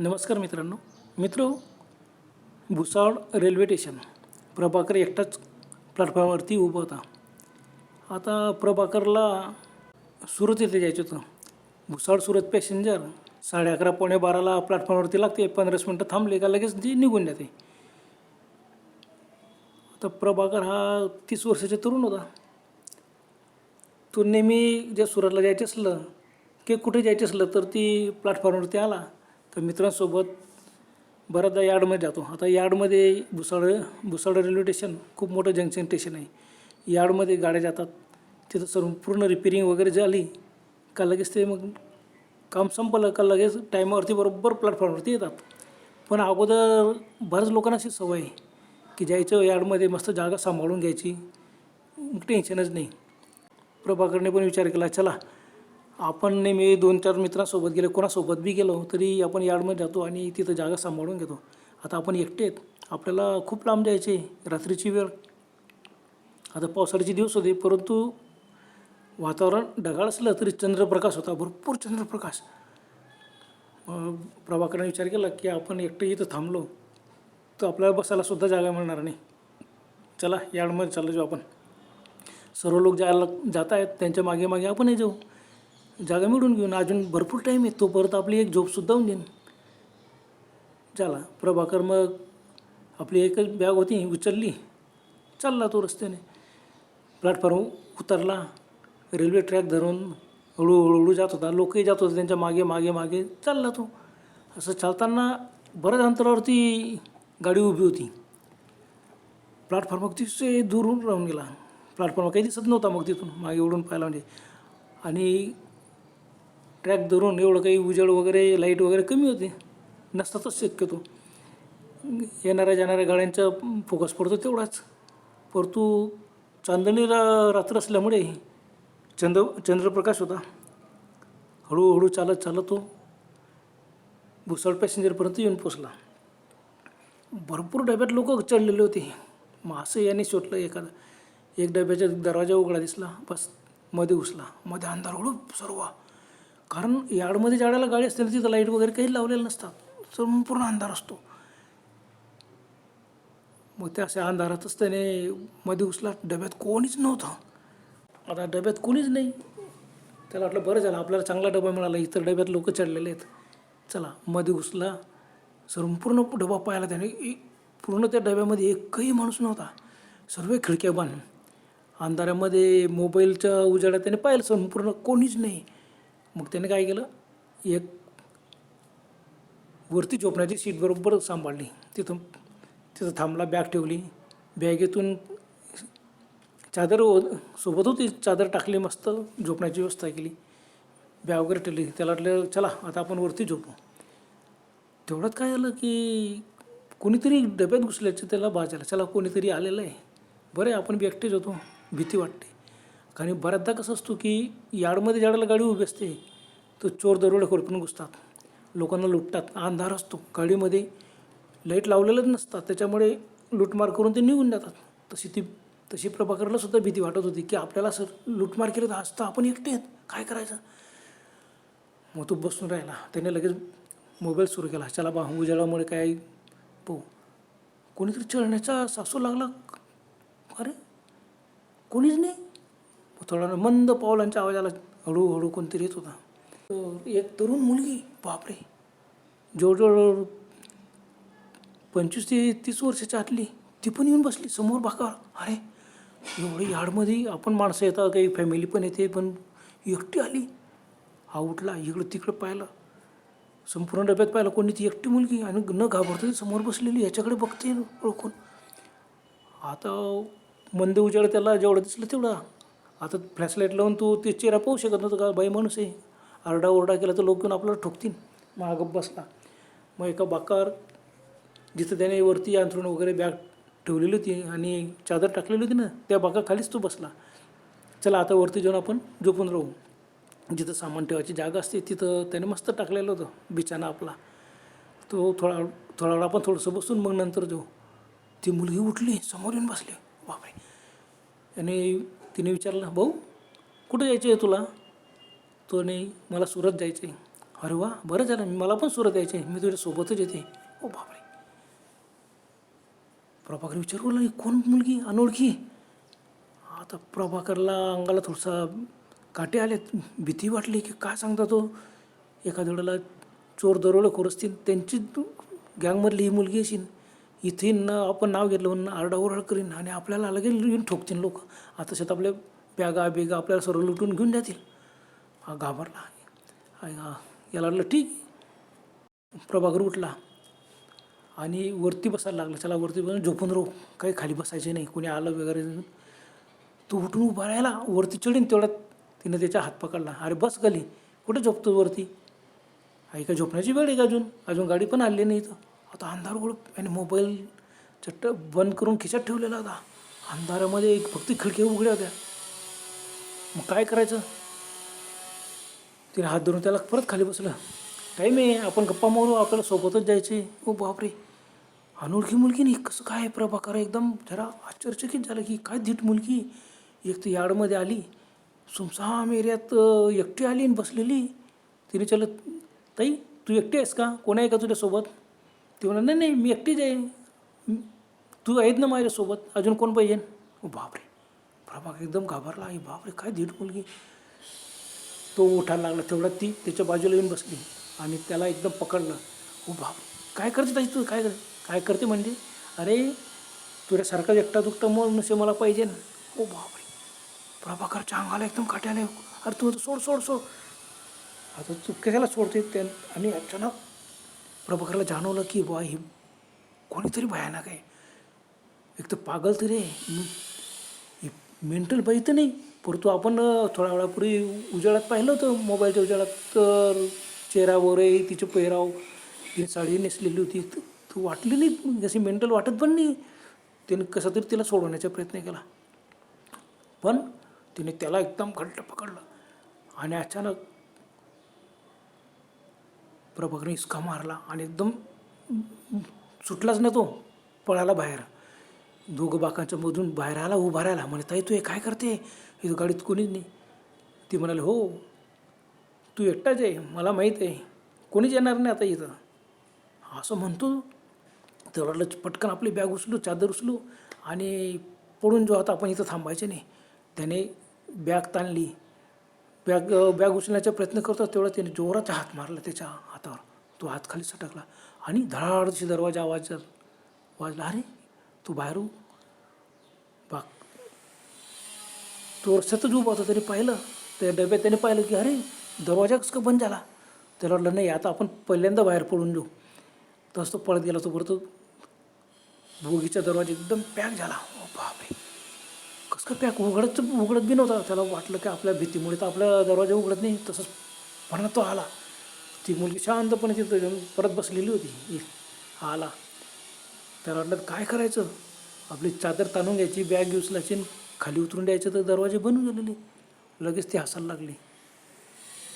नमस्कार मित्रांनो. मित्र भुसावळ रेल्वे स्टेशन प्रभाकर एकटाच प्लॅटफॉर्मवरती उभा होता. आता प्रभाकरला सुरत येथे जायचं होतं. भुसावळ सुरत पॅसेंजर साडे अकरा पावणे बाराला प्लॅटफॉर्मवरती लागते. पंधराच मिनटं थांबले का लगेच ती निघून जाते. आता प्रभाकर हा तीस वर्षाचा तरुण होता. तो नेहमी ज्या सुरतला जायचं असलं की कुठे जायचं असलं तर ती प्लॅटफॉर्मवरती आला. तर मित्रांसोबत बऱ्याचदा यार्डमध्ये जातो. आता यार्डमध्ये भुसावळ भुसावळ रेल्वे स्टेशन खूप मोठं जंक्शन स्टेशन आहे. यार्डमध्ये गाड्या जातात. तिथं सर्व पूर्ण रिपेरिंग वगैरे झाली का लगेच ते मग काम संपलं का लगेच टायमावरती बरोबर प्लॅटफॉर्मवरती येतात. पण अगोदर बऱ्याच लोकांना अशी सवय आहे की जायचं यार्डमध्ये मस्त जागा सांभाळून घ्यायची. टेन्शनच नाही. प्रभाकरने पण विचार केला चला आपण नेहमी दोन चार मित्रांसोबत गेलो कोणासोबत बी गेलो तरी आपण यार्डमध्ये जातो आणि तिथं जागा सांभाळून घेतो. आता आपण एकटे आहेत. आपल्याला खूप लांब जायचे रात्रीची वेळ. आता पावसाळ्याचे दिवस होते परंतु वातावरण ढगाळ असलं तरी चंद्रप्रकाश होता. भरपूर चंद्रप्रकाश. प्रभाकरांनी प्रभाकरने विचार केला की आपण एकटे इथं थांबलो तर आपल्याला बसायला सुद्धा जागा मिळणार नाही. चला यार्डमध्ये चाललो जाऊ आपण. सर्व लोक जायला जात आहेत. त्यांच्या मागे मागे आपणही जाऊ. जागा मिळून घेऊन अजून भरपूर टाईम आहे तो परत आपली एक झोपसुद्धा होऊन देईन चला प्रभाकर मग आपली एकच बॅग होती उचलली. चालला तो रस्त्याने. प्लॅटफॉर्म उतरला. रेल्वे ट्रॅक धरून हळूहळूहळू जात होता. लोकही जात होते त्यांच्या मागे मागे मागे. चालला तो. असं चालताना बऱ्याच अंतरावरती गाडी उभी होती. प्लॅटफॉर्म अतिशय दूरून राहून गेला. प्लॅटफॉर्म काही दिसत नव्हता मग तिथून. मागे उडून पाहिला म्हणजे. आणि ट्रॅक धरून एवढं काही उजेड वगैरे लाइट वगैरे कमी होते. नसतातच शक्यतो. येणाऱ्या जाणाऱ्या गाड्यांचा फोकस पडतो तेवढाच. परंतु चांदणी रा रात्र असल्यामुळे चंद्र चंद्रप्रकाश होता. हळूहळू चालत चालत तो भुसावळ पॅसेंजरपर्यंत येऊन पोचला भरपूर डब्यात लोक चढलेले होते. मग असं याने शोधलं एखादा. एक डब्याचा दरवाजा उघडा दिसला. बसमध्ये घुसला मध्ये अंधार हळू सर्व कारण यार्डमध्ये ज्यावेळेला गाडी असते तिथं लाइट वगैरे काही लावलेलं नसतात. संपूर्ण अंधार असतो. मग त्या अशा अंधारातच त्याने मध्ये उचला डब्यात कोणीच नव्हतं. आता डब्यात कोणीच नाही. त्याला वाटलं बरं झालं आपल्याला चांगला डबा मिळाला. इतर डब्यात लोक चढलेले आहेत. चला मध्ये घुसला संपूर्ण डबा पाहिला त्याने पूर्ण त्या डब्यामध्ये एकही माणूस नव्हता. सर्व खिडक्या बांधून अंधारामध्ये मोबाईलच्या उजाड्या त्याने पाहिलं. संपूर्ण कोणीच नाही. मग त्याने काय केलं? एक वरती झोपण्याची सीट बरोबर सांभाळली. तिथून तिथं थांबला बॅग ठेवली. बॅगेतून चादर सोबत होती चादर टाकली मस्त झोपण्याची व्यवस्था केली. बॅग वगैरे ठेवली. त्याला वाटलं चला आता आपण वरती झोपू. तेवढ्यात काय झालं की कोणीतरी डब्यात घुसल्याचं त्याला भाजायला चला कोणीतरी आलेलं आहे. बरं आहे आपण बी एकटेच होतो भीती वाटते. कारण बऱ्याचदा कसं असतो की यार्डमध्ये ज्यावेळेला गाडी उभी असते तर चोर दरोडे पण घुसतात. लोकांना लुटतात. अंधार असतो. गाडीमध्ये लाइट लावलेलंच नसतात. त्याच्यामुळे लूटमार करून ते निघून जातात. तशी ती तशी प्रभाकरला सुद्धा भीती वाटत होती की आपल्याला असं लूटमार केली तर असतं आपण एकटे आहेत. काय करायचं? मग तो बसून राहिला. त्याने लगेच मोबाईल सुरू केला. चला बा उजाळामुळे काय पाहू. कोणीतरी चढण्याचा सासू लागला. अरे कोणीच नाही. थोडा मंद पावलांच्या आवाजाला हळूहळू कोणतरी येत होता. एक तरुण मुलगी बापरे! जवळजवळ पंचवीस ते तीस वर्षाच्या आतली ती पण येऊन बसली समोर भाकर अरे एवढी यार्डमध्ये आपण माणसं येतात काही फॅमिली पण येते पण एकटी आली. हा उठला इकडं तिकडं पाहिलं. संपूर्ण डब्यात पाहिलं कोणी ती एकटी मुलगी आणि न घाबरता ती समोर बसलेली याच्याकडे बघते ओळखून. आता मंद उजाड त्याला जेवढं दिसलं तेवढा आता फ्लॅशलाईट लावून तू ते चेहरा पाहू शकत नव्हतं का? बाई माणूस आहे. आरडा ओरडा केला तर लोक येऊन आपल्याला ठोकतील. मग बसला. मग एका बाकार जिथं त्याने वरती अंथरूण वगैरे बॅग ठेवलेली होती आणि चादर टाकलेली होती ना त्या बाका खालीच तो बसला. चला आता वरती जाऊन आपण झोपून राहू. जिथं सामान ठेवायची जागा असते तिथं त्याने मस्त टाकलेलं होतं बिछाना आपला. तो थोडा थोडा वेळ आपण थोडंसं बसून मग नंतर जाऊ. ती मुलगी उठली समोर येऊन बसली. बापरे. आणि तिने विचारलं भाऊ कुठं जायचं आहे तुला? तो नाही मला सुरत जायचं आहे अरे वा बरं झालं मला पण सुरत आहे मी तुझ्या सोबतच येते. ओ बापरे. प्रभाकर विचारू लागली कोण मुलगी अनोळखी? आता प्रभाकरला अंगाला थोडसा काटे आले भीती वाटली की काय सांगता तो? एखाद्या वेळेला चोर दरोडेखोर असतील त्यांची गँगमधली ही मुलगी असेल इथे न आपण नाव घेतलं म्हणून आरडाओरड करीन आणि आपल्याला लगेच येऊन ठोकतील लोक. आता शेत आपल्या बॅगा बेगा आपल्याला सर्व लुटून घेऊन जातील. हा घाबरला याला वाटलं ठीक प्रभाकर उठला आणि वरती बसायला लागला. त्याला वरती बसून झोपून राहू. काही खाली बसायचे नाही. कोणी आलं वगैरे तो उठून उभा राहिला. वरती चढीन तेवढ्यात तिनं त्याचा हात पकडला. अरे बस गली. कुठे झोपतो वरती? आई का झोपण्याची वेळ आहे का अजून? अजून गाडी पण आली नाही इथं. आता अंधार उघड आणि मोबाईल चट्ट बंद करून खिशात ठेवलेला होता. अंधारामध्ये एक फक्त खिडक्या उघड्या होत्या. मग काय करायचं? तिने हात धरून त्याला परत खाली बसलं काही नाही आपण गप्पा मारू आपल्याला सोबतच जायचे. ओ बापरे! अनोळखी मुलगी नाही. कसं काय प्रभाकर? एकदम जरा आश्चर्यचकित झालं की काय धीट मुलगी? एक तर यार्डमध्ये आली. सुमसाम एरियात एकटी आली आणि बसलेली. तिने चल ताई तू एकटी आहेस का? कोण आहे का तुझ्यासोबत? ते म्हणा नाही नाही मी एकटीच आहे. तू आहेत ना माझ्यासोबत. अजून कोण पाहिजे? बापरे. प्रभाकर एकदम घाबरला. आई बापरे काय धीट मुलगी. तो उठायला लागला. तेवढ्यात ती त्याच्या बाजूला येऊन बसली आणि त्याला एकदम पकडलं. हो बाप काय करते ताई तू? काय कर काय करते म्हणजे? अरे तुझ्यासारखा एकटा दुखटा मग नसे मला पाहिजे ना. ओ बापरे. प्रभाकरच्या अंगाला एकदम काट्याला अरे तू सोड सोड सोड. आता तू कशाला सोडते त्या आणि अचानक प्रभाकरला जाणवलं की बुवा हे कोणीतरी भयानक आहे. एक तर पागल तरी आहे. मेंटल बाई तर नाही. परंतु आपण थोड्या वेळापूर्वी उजाळात पाहिलं होतं मोबाईलच्या उजाळात तर चेहरा वगैरे तिचे पेहराव तिने साडी नेसलेली होती. तू ती वाटली नाही जशी मेंटल वाटत पण नाही तिने कसा तरी तिला सोडवण्याचा प्रयत्न केला. पण तिने त्याला एकदम घट्ट पकडलं. आणि अचानक प्रभाकरने इसका मारला आणि एकदम सुटलाच ना तो पळाला बाहेर. दोघं बाकांच्या मधून बाहेर आला उभा राहिला. म्हणे ताई तू हे काय करते? इथं गाडीत कोणीच नाही. ती म्हणाली हो तू एकटाच आहे मला माहीत आहे. कोणीच येणार नाही आता इथं. असं म्हणतो? तर पटकन आपली बॅग उचलू चादर उचलू आणि पडून जो आता आपण इथं थांबायचे नाही. त्याने बॅग ताणली. बॅग बॅग उचलण्याचा प्रयत्न करतो तेवढा त्याने जोराचा हात मारला त्याच्या हातावर. तो हात खाली सटकला आणि धडाडशी दरवाजा आवाज वाजला अरे तू बाहेरू बा बाग तो सतत उभा होता त्याने पाहिलं त्या डब्यात त्याने पाहिलं की अरे दरवाजा कसं का बंद झाला? त्याला वाटलं नाही आता आपण पहिल्यांदा बाहेर पडून जाऊ. तसं तो पळत गेला तो परत बोगीचा दरवाजा एकदम पॅक झाला. ओ बापरे. का काय पॅक उघडत उघडत बी नव्हता. त्याला वाटलं की आपल्या भीतीमुळे तर आपला दरवाजा उघडत नाही. तसंच म्हणा तो आला. ती मुलगी शांतपणे तिथं परत बसलेली होती. एक आला. त्याला वाटलं काय करायचं? आपली चादर ताणून घ्यायची बॅग उचलायची खाली उतरून द्यायचं तर दरवाजे बनून गेलेले. लगेच ती हसायला लागली.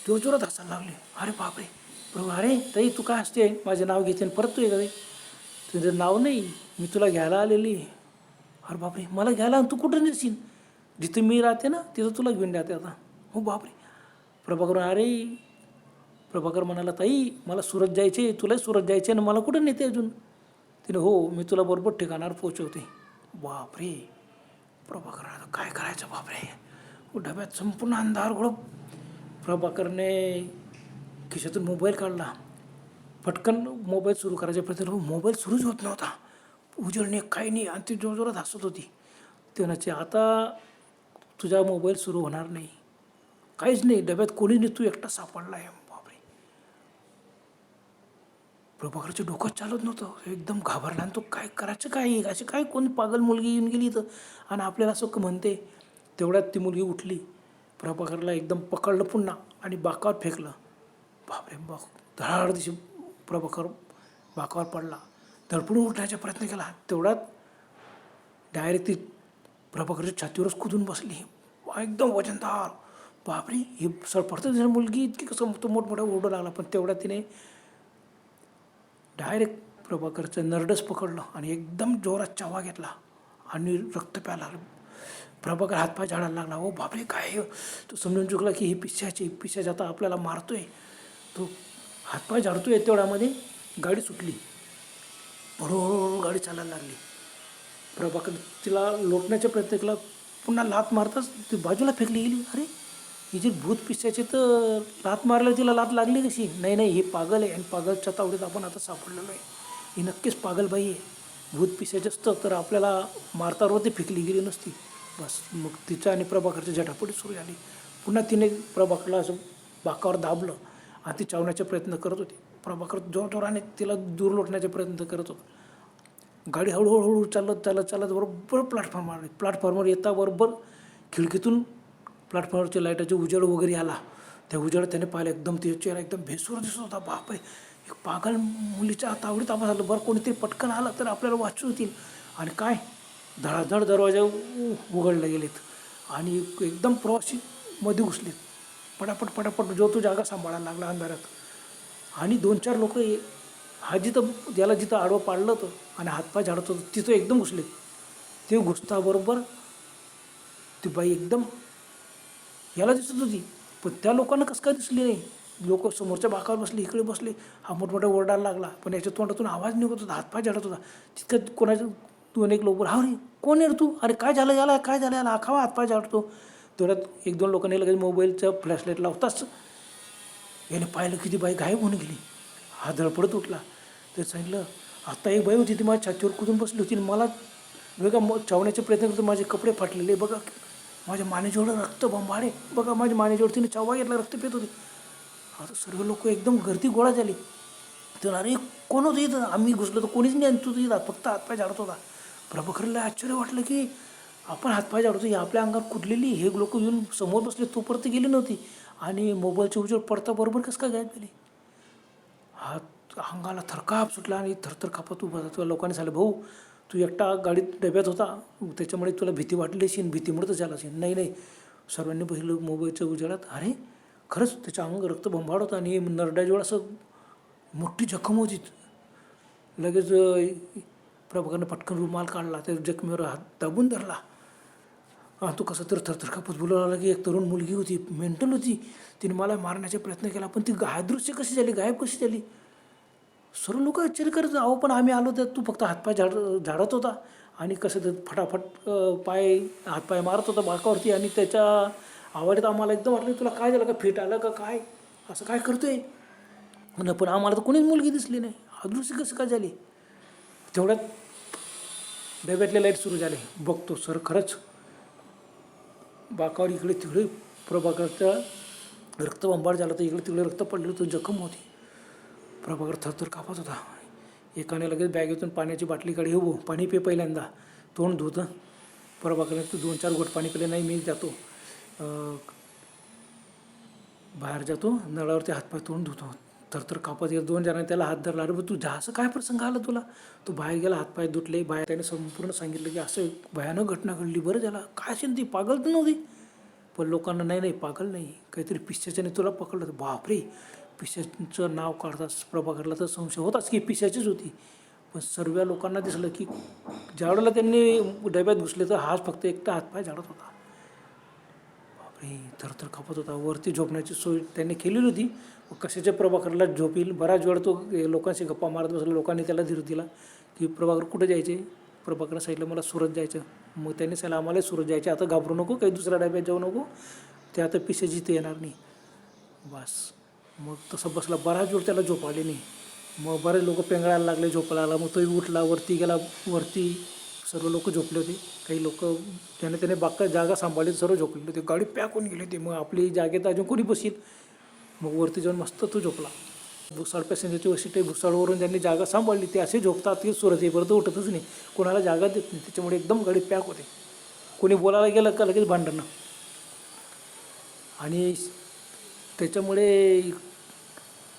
तो जोरात हसायला लागली. अरे बापरे! प्रभू अरे ताई तू काय असते माझे नाव घेते आणि परत तू एखादे तुझं नाव नाही. मी तुला घ्यायला आलेली अरे बापरे! मला घ्यायला आणि. तू कुठं नेशील? जिथं मी राहते ना तिथं तुला घेऊन जाते आता. हो बापरे. प्रभाकर अरे प्रभाकर म्हणाला ताई मला सुरत जायचे तुलाही सुरत जायचे आणि मला कुठं नेते अजून? तिने हो मी तुला बरोबर ठिकाणावर पोचवते बापरे. प्रभाकर आता काय करायचं बापरे? डब्यात संपूर्ण अंधार घोळ प्रभाकरने खिशातून मोबाईल काढला. पटकन मोबाईल सुरू करायचा प्रयत्न मोबाईल सुरूच होत नव्हता. उजळणे काही नाही आणि ती जोरजोरात हसत होती. ते म्हणायचे आता तुझा मोबाईल सुरू होणार नाही. काहीच नाही. डब्यात कोणी नाही. तू एकटा सापडला आहे. बापरे. प्रभाकरचं डोकं चालत नव्हतं. एकदम घाबरला. आणि तो काय करायचं? काय अशी काय कोण पागल मुलगी येऊन गेली इथं? आणि आपल्याला असं म्हणते. तेवढ्यात ती मुलगी उठली. प्रभाकरला एकदम पकडलं पुन्हा आणि बाकावर फेकलं. बापरे. बाक धडाड दिशी प्रभाकर बाकावर पडला. धडपडून उठण्याचा प्रयत्न केला. तेवढ्यात डायरेक्ट ती प्रभाकरच्या छातीवरच कुदून बसली. एकदम वजनदार. बापरे ही सरपडतं तिने मुलगी इतकी कसं तो मोठमोठा ओरडू लागला पण तेवढा तिने डायरेक्ट प्रभाकरचं नरडस पकडलं आणि एकदम जोरात चावा घेतला आणि रक्त प्यायला प्रभाकर हातपाय झाडायला लागला. ओ बापरे काय तो समजून चुकला की ही पिशाची पिशाच आता आपल्याला मारतोय. तो हातपाय झाडतोय तेवढ्यामध्ये गाडी सुटली. हळूहळू गाडी चालायला लागली. प्रभाकर तिला लोटण्याच्या प्रयत्न केला पुन्हा लात मारताच ती बाजूला फेकली गेली. अरे ही जी भूत पिसायचे तर लात मारलं तिला लात लागली कशी? नाही नाही हे पागल आहे आणि पागलच्या तावडीत आपण आता सापडलेलो आहे. ही नक्कीच पागलबाई आहे. भूत पिशाची असतं तर आपल्याला मारतावर ते फेकली गेली नसती. बस मग तिच्या आणि प्रभाकरची झटापटी सुरू झाली. पुन्हा तिने प्रभाकरला असं बाकावर दाबलं आणि ती चावण्याचा प्रयत्न करत होती. प्रभाकर जोरजोराने तिला दूर लोटण्याचा प्रयत्न करत होता. गाडी हळूहळू हळू चालत चालत चालत बरोबर प्लॅटफॉर्मवर आली प्लॅटफॉर्मवर येता बरोबर खिडकीतून प्लॅटफॉर्मवरच्या लाईटाचे उजेड वगैरे आला. त्या उजेड त्याने पाहिलं एकदम ते चेहरा एकदम भेसूर दिसत होता. बापरे! एक पागल मुलीच्या तावडीत आवाज झालं बरं कोणीतरी पटकन आला तर आपल्याला वाचू होतील आणि काय? धडाधड दरवाजा उ- उघडले गेलेत. आणि एकदम प्रवासी मध्ये घुसलेत. पटापट पटापट जो तो जागा सांभाळायला लागला अंधारात. आणि दोन चार लोक हा जिथं ज्याला जिथं आडवं पाडलं होतं आणि हातपाय झाडत होतं तिथं एकदम घुसले. ते घुसताबरोबर ती बाई एकदम याला दिसत होती. पण त्या लोकांना कसं काय दिसली नाही? लोक समोरच्या बाकावर बसले इकडे बसले हा मोठमोठा ओरडायला लागला. पण याच्या तोंडातून आवाज निघत होता हातपाय झाडत होता. तितकं कोणाच्या दोन एक लोक हा रे कोण आहे तू? अरे काय झालं याला? काय झालं याला? खावा हातपाय झाडतो. तेवढ्यात एक दोन लोकांनी लगेच मोबाईलचा फ्लॅशलाईट लावताच याने पाहिलं की ती बाई गायब होऊन गेली. हा धडपडत उठला. तर सांगितलं आता एक बाई होती ती माझ्या छातीवर कुदून बसली होती आणि मला वेगळा म चावण्याचा प्रयत्न करतो माझे कपडे फाटलेले. बघा माझ्या मानेजवळ रक्त बंबाडे. बघा माझ्या मानेजवळ तिने चावा घेतला रक्त पेत होते. आता सर्व लोक एकदम गर्दी गोळा झाली. तर अरे कोण होतं इथं? आम्ही घुसलो तर कोणीच नाही तू इथं फक्त हातपाय झाडत होता. प्रभाकरला आश्चर्य वाटलं की आपण हातपाय झाडतो ही आपल्या अंगावर कुठलेली हे लोक येऊन समोर बसले तोपर्यंत गेली नव्हती. आणि मोबाईलच्या उजेड पडता बरोबर कसं काय गायब गेली हात अंगाला थरकाप सुटला आणि थरथर कापत उभा तुला लोकांनी सांगितलं भाऊ तू एकटा गाडीत डब्यात होता. त्याच्यामुळे तुला भीती वाटली असेल भीतीमुळे तर झालं असेल. नाही नाही. सर्वांनी पहिलं मोबाईलच्या उजेडात अरे खरंच त्याच्या अंग रक्त बंबाड होता आणि नरड्याजवळ असं मोठी जखम होती. लगेच प्रभाकरनं पटकन रुमाल काढला त्या जखमीवर हात दाबून धरला. तू कसं तर थरथर कापत बोलायला लागला की एक तरुण मुलगी होती मेंटल होती. तिने मला मारण्याचा प्रयत्न केला पण ती गायदृश्य कशी झाली गायब कशी झाली? सर्व लोक आश्चर्य करत अहो पण आम्ही आलो तर तू फक्त हातपाय झाड झाडत होता आणि कसं तर फटाफट पाय हातपाय मारत होता बाकावरती आणि त्याच्या आवाजात आम्हाला एकदम वाटलं तुला काय झालं का फिट आलं का काय? असं काय करतोय? न पण आम्हाला तर कोणीच मुलगी दिसली नाही. अदृश्य कसं काय झाली? तेवढ्यात डब्यातले लाइट सुरू झाले. बघतो सर खरंच बाकावर इकडे तिकडे प्रभाकरचा रक्तबंबाळ झाला तर इकडे तिकडे रक्त पडलं तर जखम होती. प्रभाकर थरथर कापत होता. एकाने लगेच बॅगेतून पाण्याची बाटली काढी हो पाणी पे पहिल्यांदा तोंड धुतं. प्रभाकरने तू दोन चार गोट पाणी पिले नाही मी जातो. बाहेर जातो नळावरती हातपाय तोंड धुतो. तर तर कापत गेलं दोन जणांनी त्याला हात धरला. अरे तू जा असं काय प्रसंग आला तुला? तू बाहेर गेला हातपाय दुटले बाहेर त्याने संपूर्ण सांगितलं की असं भयानक घटना घडली. बरं त्याला काय असेल ती? पागल तर नव्हती. पण लोकांना नाही नाही पागल नाही. काहीतरी पिशाच्याने तुला पकडलं तर बापरे! पिशाचं नाव काढताच प्रभाकरला तर संशय होताच की पिशाचीच होती. पण सर्व लोकांना दिसलं की ज्यावेळेला त्यांनी डब्यात घुसले तर हाच फक्त एकटा हातपाय झाडत होता. बापरे थरथर खपत होता. वरती झोपण्याची सोय त्यांनी केलेली होती. मग कशाच्या प्रभाकरला झोपील? बराच वेळ तो लोकांशी गप्पा मारत बसला. लोकांनी त्याला धीर दिला की प्रभाकर कुठे जायचे? प्रभाकरनं सांगितलं मला सुरत जायचं. मग त्यांनी सांगितलं आम्हाला सुरत जायचे आता घाबरू नको काही दुसऱ्या डब्यात जाऊ नको. ते आता पिसे जिथे येणार नाही. बस. मग तसं बसला. बराच वेळ त्याला झोप आली नाही. मग बरेच लोक पेंगळायला लागले झोपायला आला मग तोही उठला वरती गेला वरती सर्व लोक झोपले होते. काही लोक त्याने त्याने बाका जागा सांभाळली सर्व झोपले होते. गाडी पॅक होऊन गेली होती. मग आपली जागेत अजून कोणी बसील मग वरती जाऊन मस्त तो झोपला. भुसाळ पॅसेंजरची वशिट भुसाळवरून ज्यांनी जागा सांभाळली ते असे झोपतात की सुरत येईपर्यंत उठतच नाही. कोणाला जागा देत नाही. त्याच्यामुळे एकदम गाडी पॅक होते. कोणी बोलायला गेलं का लगेच भांडणं? आणि त्याच्यामुळे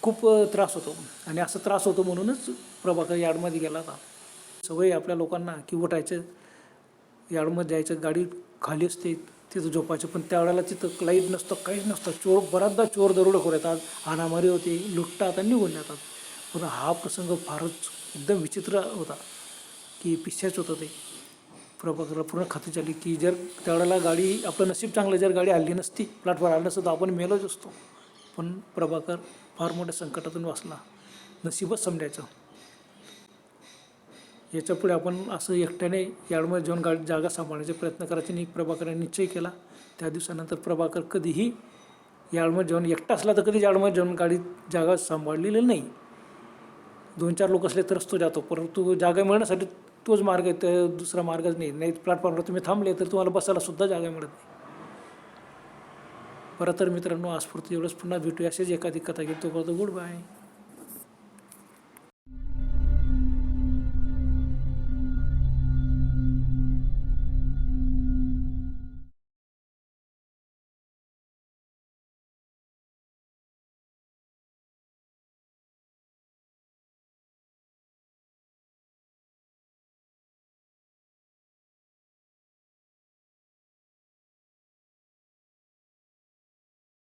खूप त्रास होतो. आणि असं त्रास होतो म्हणूनच प्रभाकर यार्डमध्ये गेला होता. सवय आपल्या लोकांना की उठायचं यार्डमध्ये जायचं गाडी खाली असते तिथं झोपायचं. पण त्यावेळेला तिथं लाइट नसतं काहीच नसतं. चोर बऱ्याचदा चोर दरोडेखोर येतात हाणामारी होते लुटतात आणि निघून जातात. पण हा प्रसंग फारच एकदम विचित्र होता की पिस्याच होतं ते. प्रभाकरला पूर्ण खात्री झाली की जर त्यावेळेला गाडी आपलं नशीब चांगलं जर गाडी हल्ली नसती प्लॅटफॉर्म आली नसतं तर आपण मेलोच असतो. पण प्रभाकर फार मोठ्या संकटातून वाचला. नशीबच समजायचं. याच्यापुढे आपण असं एकट्याने यार्डमध्ये जाऊन गाडी जागा सांभाळण्याचा प्रयत्न करायचा आणि प्रभाकरने निश्चय केला. त्या दिवसानंतर प्रभाकर कधीही यार्डमध्ये जाऊन एकटा असला तर कधी यार्डमध्ये जाऊन गाडी जागा सांभाळलेली नाही. दोन चार लोक असले तरच तो जातो. परंतु जागा मिळण्यासाठी तोच मार्ग आहे तर दुसरा मार्गच नाही. नाही प्लॅटफॉर्मवर तुम्ही थांबले तर तुम्हाला बसायला सुद्धा जागा मिळत नाही. बरं तर मित्रांनो आजपुरतं एवढंच. पुन्हा भेटूया. असेच एखादी कथा घेतो. परत गुड बाय.